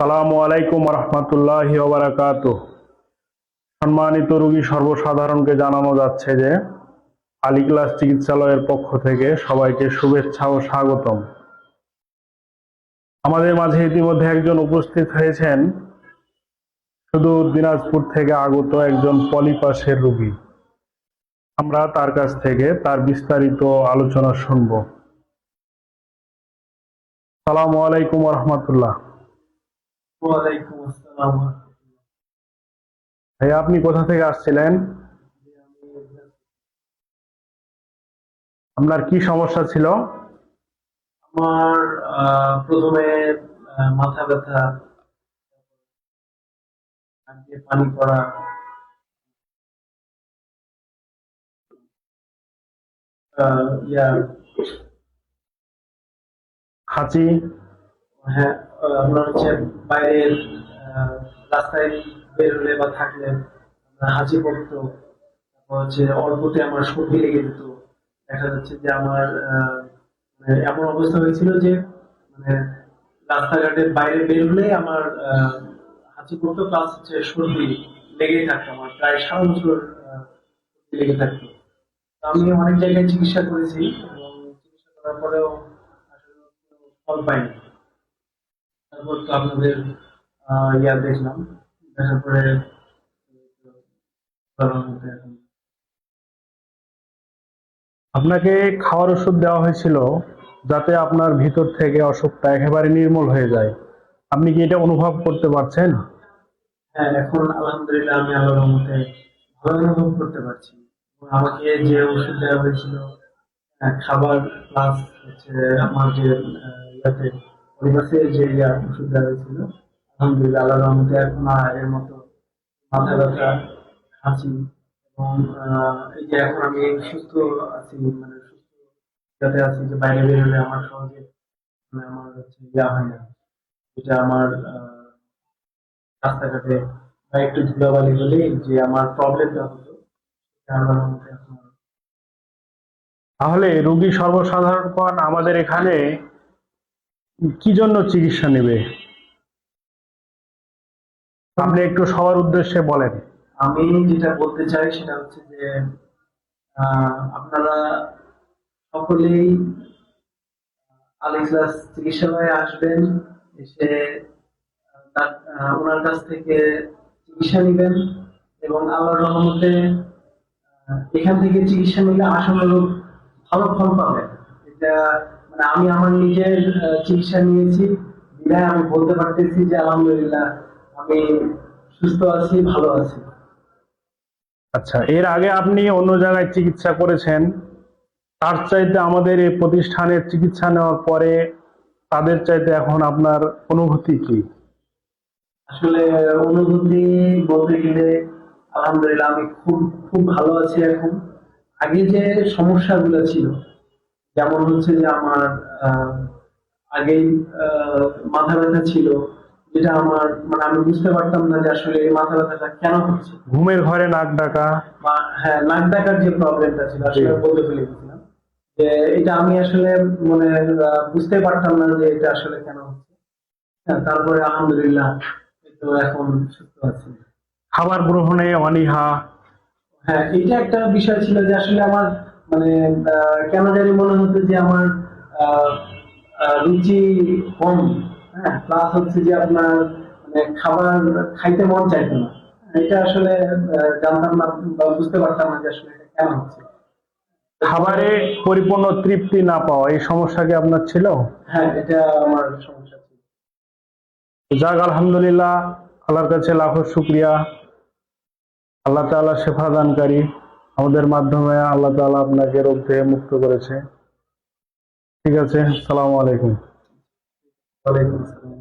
সালামু আলাইকুম রহমতুল্লাহ বারাকাত সম্মানিত রোগী সর্বসাধারণকে জানানো যাচ্ছে যে আলী ক্লাস চিকিৎসালয়ের পক্ষ থেকে সবাইকে শুভেচ্ছা ও স্বাগতম। আমাদের মাঝে ইতিমধ্যে একজন উপস্থিত হয়েছেন, শুধু দিনাজপুর থেকে আগত একজন পলিপাসের রোগী। আমরা তার কাছ থেকে তার বিস্তারিত আলোচনা শুনব। সালামু আলাইকুম রহমতুল্লাহ ওয়ালাইকুম আসসালাম ভাই আপনি কোথা থেকে আসছিলেন? আপনার কি সমস্যা ছিল? আমার প্রথমে মাথা ব্যথা পানি পড়া। ইয়া। হ্যাঁ। আপনার হচ্ছে বাইরের রাস্তায় বের হলে বা থাকলে আপনার হাঁচি পড়তো হচ্ছে অল্পতে আমার সর্দি লেগে যেত। দেখা যাচ্ছে যে আমার মানে এমন অবস্থা হয়েছিল যে মানে রাস্তাঘাটের বাইরে বের হলে আমার হাঁচি পড়তো প্লাস হচ্ছে সর্দি লেগেই থাকতো আমার, প্রায় সারা বছর লেগে থাকতো। আমি অনেক জায়গায় চিকিৎসা করেছি এবং চিকিৎসা করার পরেও আসলে ফল পাইনি। তারপর তো আপনাদের ইয়া দেখলাম। দেখার পরে আপনাকে খাওয়ার ওষুধ দেওয়া হয়েছিল যাতে আপনার ভিতর থেকে অসুখটা একেবারে নির্মূল হয়ে যায়। আপনি কি এটা অনুভব করতে পারছেন? হ্যাঁ এখন আলহামদুলিল্লাহ আমি আল্লাহর রহমতে ভালো অনুভব করতে পারছি। আমাকে যে ওষুধ দেওয়া হয়েছিল খাবার প্লাস হচ্ছে আমার যে রহমতে এখন মতো মাথা ব্যথা এই যে আমি সুস্থ আছি মানে সুস্থ যাতে বাইরে আমার সহজে মানে আমার হয় না। আমার রাস্তাঘাটে বা একটু ধুলাবালি হলেই যে আমার প্রবলেমটা হতো তাহলে রোগী সর্বসাধারণগণ আমাদের এখানে। কি জন্য চিকিৎসা নেবে? আপনি একটু সবার উদ্দেশ্যে বলেন। আমি যেটা বলতে চাই সেটা হচ্ছে যে আপনারা সকলেই আলিক্লাস চিকিৎসালয়ে আসবেন, এসে ওনার কাছ থেকে চিকিৎসা নেবেন এবং আল্লাহর রহমতে এখান থেকে চিকিৎসা নিলে আশানুরূপ ভালো ফল পাবেন। এটা আমি আমার নিজের চিকিৎসা নিয়েছি। বিধায় আমি বলতে পারতেছি যে আলহামদুলিল্লাহ আমি সুস্থ আছি ভালো আছি। আচ্ছা এর আগে আপনি অন্য জায়গায় চিকিৎসা করেছেন। তার চাইতে আমাদের এই প্রতিষ্ঠানের চিকিৎসা নেওয়ার পরে তাদের চাইতে এখন আপনার অনুভূতি কি? আসলে অনুভূতি বলতে গেলে আলহামদুলিল্লাহ আমি খুব খুব ভালো আছি এখন। আগে যে সমস্যাগুলো ছিল যেমন হচ্ছে যে আমার আগেই মাথা ব্যথা ছিল যেটা আমার মানে আমি বুঝতে পারতাম না যে আসলে এই মাথা ব্যথাটা কেন হচ্ছে। ঘুমের ঘরে নাক ডাকা। হ্যাঁ নাক ডাকার যে প্রবলেমটা ছিল আসলে বলতে ভুলে গেছিলাম। যে এটা আমি আসলে মানে বুঝতে পারতাম না যে এটা আসলে কেন হচ্ছে। হ্যাঁ তারপরে আলহামদুলিল্লাহ তো এখন সুস্থ আছি। খাবার গ্রহণে অনীহা। হ্যাঁ এটা একটা বিষয় ছিল যে আসলে আমার মানে কেন জানি মনে হতো যে আমার রুচি কম হ্যাঁ? প্লাস হচ্ছে যে আপনার মানে খাবার খাইতে মন চাইতো না। এটা আসলে জানতাম না বা বুঝতে পারতাম না যে আসলে এটা কেন হচ্ছে। খাবারে পরিপূর্ণ তৃপ্তি না পাওয়া এই সমস্যা কি আপনার ছিল? হ্যাঁ এটা আমার সমস্যা ছিল। যাক আলহামদুলিল্লাহ আল্লাহর কাছে লাখো শুক্রিয়া। আল্লাহ তাআলা শেফা দানকারী। আমাদের মাধ্যমে আল্লাহ তালা আপনাকে রোগ থেকে মুক্ত করেছে। ঠিক আছে, সালামু আলাইকুম। ওয়ালাইকুম আসসালাম।